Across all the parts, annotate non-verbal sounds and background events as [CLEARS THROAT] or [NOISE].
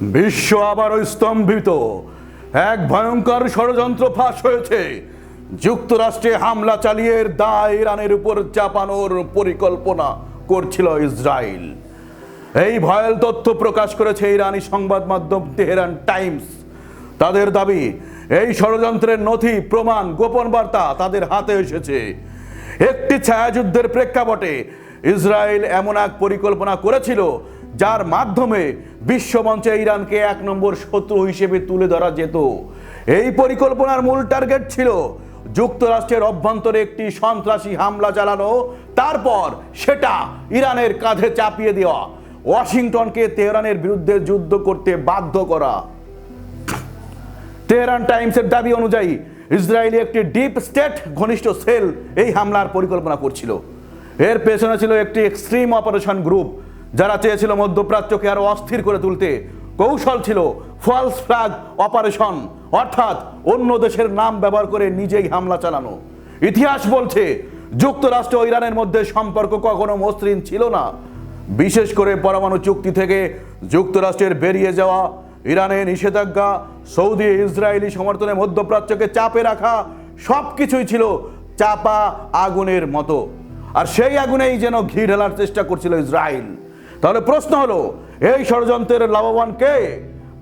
বিশ্ব আবারও স্তম্ভিত। এক ভয়ঙ্কর ষড়যন্ত্র ফাঁস হয়েছে। যুক্তরাষ্ট্রে হামলা চালিয়ে দায় ইরানের উপর চাপানোর পরিকল্পনা করছিল ইসরায়েল। এই ভয়াল তথ্য প্রকাশ করেছে ইরানি সংবাদ মাধ্যম তেহরান টাইমস। তাদের দাবি, এই ষড়যন্ত্রের নথি, প্রমাণ, গোপন বার্তা তাদের হাতে এসেছে। একটি ছায়াযুদ্ধের প্রেক্ষাপটে ইসরায়েল এমন এক পরিকল্পনা করেছিল যার মাধ্যমে বিশ্বমঞ্চে ইরানকে এক নম্বর শত্রু হিসেবে তুলে ধরা যেত। এই পরিকল্পনার মূল টার্গেট ছিল যুক্তরাষ্ট্রের অভ্যন্তরে একটি সন্ত্রাসী হামলা চালানো, তারপর সেটা ইরানের কাঁধে চাপিয়ে দেওয়া, ওয়াশিংটনকে তেহরানের বিরুদ্ধে যুদ্ধ করতে বাধ্য করা। তেহরান টাইমসের দাবি অনুযায়ী ইসরায়েলি একটি ডিপ স্টেট ঘনিষ্ঠ সেল এই হামলার পরিকল্পনা করছিল। এর পেছনে ছিল একটি এক্সট্রিম অপারেশন গ্রুপ যারা চেয়েছিল মধ্যপ্রাচ্যকে আরও অস্থির করে তুলতে, কৌশল ছিল ফলস ফ্ল্যাগ অপারেশন অর্থাৎ অন্য দেশের নাম ব্যবহার করে নিজেই হামলা চালানো। ইতিহাস বলছে, যুক্তরাষ্ট্র ও ইরানের মধ্যে সম্পর্ক কখনো মসৃণ ছিল না। বিশেষ করে পরমাণু চুক্তি থেকে যুক্তরাষ্ট্রের বেরিয়ে যাওয়া ইরানের নিষেধাজ্ঞা, সৌদি ইসরায়েলি সমর্থনে মধ্যপ্রাচ্যকে চাপে রাখা সব কিছুই ছিল চাপা আগুনের মতো। আর সেই আগুনেই যেন ঘি ঢালার চেষ্টা করছিল ইসরায়েল। তাহলে প্রশ্ন হলো, এই ষড়যন্ত্রের লাভবান কে?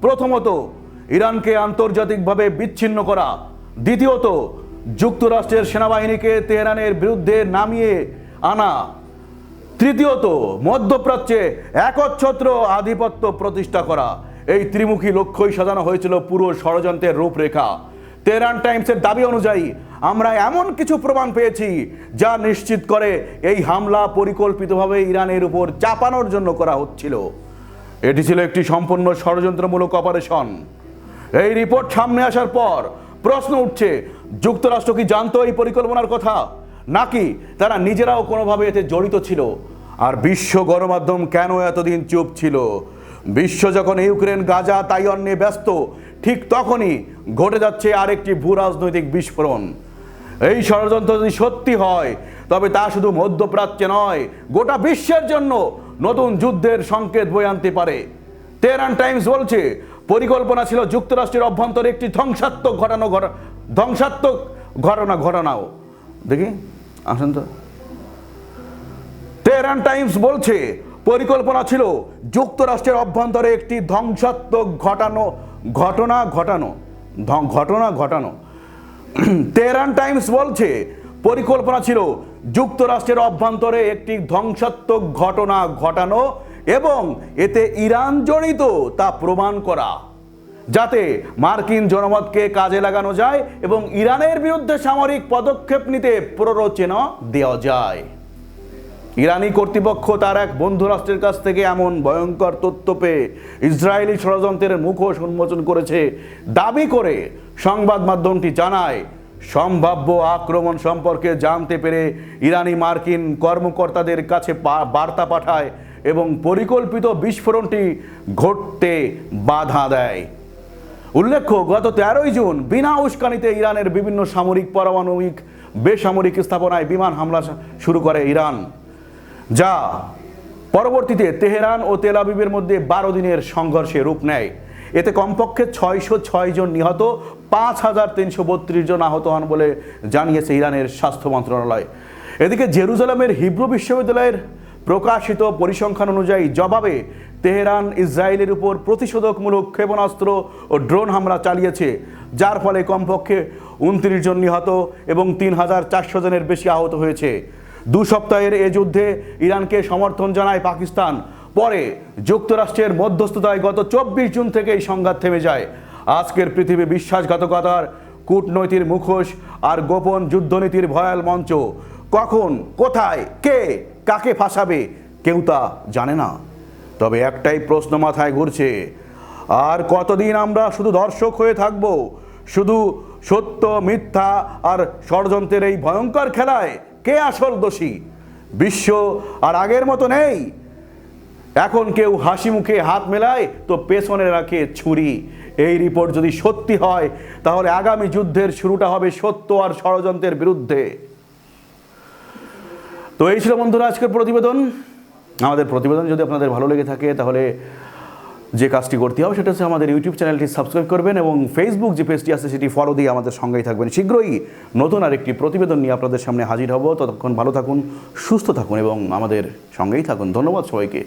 প্রথমত, ইরানকে আন্তর্জাতিকভাবে বিচ্ছিন্ন করা। দ্বিতীয়ত, যুক্তরাষ্ট্রের সেনাবাহিনীকে তেহরানের বিরুদ্ধে নামিয়ে আনা। তৃতীয়ত, মধ্যপ্রাচ্যে একচ্ছত্র আধিপত্য প্রতিষ্ঠা করা। এই ত্রিমুখী লক্ষ্যই সাজানো হয়েছিল পুরো ষড়যন্ত্রের রূপরেখা। তেহরান টাইমসের দাবি অনুযায়ী আমরা এমন কিছু প্রমাণ পেয়েছি যা নিশ্চিত করে এই হামলা পরিকল্পিতভাবে ইরানের উপর চাপানোর জন্য করা হচ্ছিল। এটি ছিল একটি সম্পূর্ণ ষড়যন্ত্রমূলক অপারেশন। এই রিপোর্ট সামনে আসার পর প্রশ্ন উঠছে, যুক্তরাষ্ট্র কি জানতো এই পরিকল্পনার কথা? নাকি তারা নিজেরাও কোনোভাবে এতে জড়িত ছিল? আর বিশ্ব গণমাধ্যম কেন এতদিন চুপ ছিল? বিশ্ব যখন ইউক্রেন, গাজা, তাইওয়ান নিয়ে ব্যস্ত, ঠিক তখনই ঘটে যাচ্ছে আরেকটি ভূ রাজনৈতিক বিস্ফোরণ। এই ষড়যন্ত্র যদি সত্যি হয়, তবে তা শুধু মধ্যপ্রাচ্যে নয়, গোটা বিশ্বের জন্য নতুন যুদ্ধের সংকেত বয়ে আনতে পারে। তেহরান টাইমস বলছে, পরিকল্পনা ছিল যুক্তরাষ্ট্রের অভ্যন্তরে একটি ধ্বংসাত্মক ঘটানো ঘটা, ধ্বংসাত্মক ঘটনা ঘটানাও দেখি, আসেন তো। তেহরান টাইমস বলছে, পরিকল্পনা ছিল যুক্তরাষ্ট্রের অভ্যন্তরে একটি ধ্বংসাত্মক ঘটানো, ঘটনা ঘটানো ঘটনা ঘটানো। [CLEARS THROAT] তেহরান টাইমস বলছে, পরিকল্পনা ছিল যুক্তরাষ্ট্রের অভ্যন্তরে একটি ধ্বংসাত্মক ঘটনা ঘটানো এবং এতে ইরান জড়িত তা প্রমাণ করা, যাতে মার্কিন জনমতকে কাজে লাগানো যায় এবং ইরানের বিরুদ্ধে সামরিক পদক্ষেপ নিতে প্ররোচনা দেওয়া যায়। ইরানি কর্তৃপক্ষ তার এক বন্ধু রাষ্ট্রের কাছ থেকে এমন ভয়ঙ্কর তথ্য পেয়ে ইসরায়েলি ষড়যন্ত্রের মুখোশ উন্মোচন করেছে। দাবি করে সংবাদ মাধ্যমটি জানায়, সম্ভাব্য আক্রমণ সম্পর্কে জানতে পেরে ইরানি মার্কিন কর্মকর্তাদের কাছে বার্তা পাঠায় এবং পরিকল্পিত বিস্ফোরণটি ঘটতে বাধা দেয়। উল্লেখ্য, গত তেরোই জুন বিনা উস্কানিতে ইরানের বিভিন্ন সামরিক, পারমাণবিক, বেসামরিক স্থাপনায় বিমান হামলা শুরু করে ইরান। যা পরবর্তীতে তেহরান ও তেল আবিবের মধ্যে বারো দিনের সংঘর্ষে রূপ নেয়। এতে কমপক্ষে ছয়শো ছয় জন নিহত, পাঁচ হাজার তিনশো বত্রিশ জন আহত হন বলে জানিয়েছে ইরানের স্বাস্থ্য মন্ত্রণালয়। এদিকে জেরুজালেমের হিব্রু বিশ্ববিদ্যালয়ের প্রকাশিত পরিসংখ্যান অনুযায়ী জবাবে তেহরান ইসরায়েলের উপর প্রতিশোধকমূলক ক্ষেপণাস্ত্র ও ড্রোন হামলা চালিয়েছে, যার ফলে কমপক্ষে উনত্রিশ জন নিহত এবং তিন হাজার চারশো জনের বেশি আহত হয়েছে। দু সপ্তাহের এ যুদ্ধে ইরানকে সমর্থন জানায় পাকিস্তান। পরে যুক্তরাষ্ট্রের মধ্যস্থতায় গত চব্বিশ জুন থেকেই সংঘাত থেমে যায়। আজকের পৃথিবী বিশ্বাসঘাতকতার কূটনৈতিক মুখোশ আর গোপন যুদ্ধনীতির ভয়াল মঞ্চ। কখন, কোথায়, কে, কাকে ফাঁসাবে, কেউ তা জানে না। তবে একটাই প্রশ্ন মাথায় ঘুরছে, আর কতদিন আমরা শুধু দর্শক হয়ে থাকব? শুধু সত্য, মিথ্যা আর ষড়যন্ত্রের এই ভয়ঙ্কর খেলায় কে আসল দোষী? বিশ্ব আর আগের মতো নেই। এখন কেউ হাসি মুখে হাত মেলায়, তো পেছনে রাখে ছুরি। এই রিপোর্ট যদি সত্যি হয়, তাহলে আগামী যুদ্ধের শুরুটা হবে সত্য আর ষড়যন্ত্রের বিরুদ্ধে। তো এই ছিল বন্ধুরা আজকের প্রতিবেদন। আমাদের প্রতিবেদন যদি আপনাদের ভালো লেগে থাকে, তাহলে যে কাজটি করতে হবে, সেটা হচ্ছে আমাদের ইউটিউব চ্যানেলটি সাবস্ক্রাইব করবেন এবং ফেসবুক যে পেজটি আছে, সেটি ফলো দিয়ে আমাদের সঙ্গেই থাকবেন। শীঘ্রই নতুন আরেকটি প্রতিবেদন নিয়ে আপনাদের সামনে হাজির হব। ততক্ষণ ভালো থাকুন, সুস্থ থাকুন এবং আমাদের সঙ্গেই থাকুন। ধন্যবাদ সবাইকে।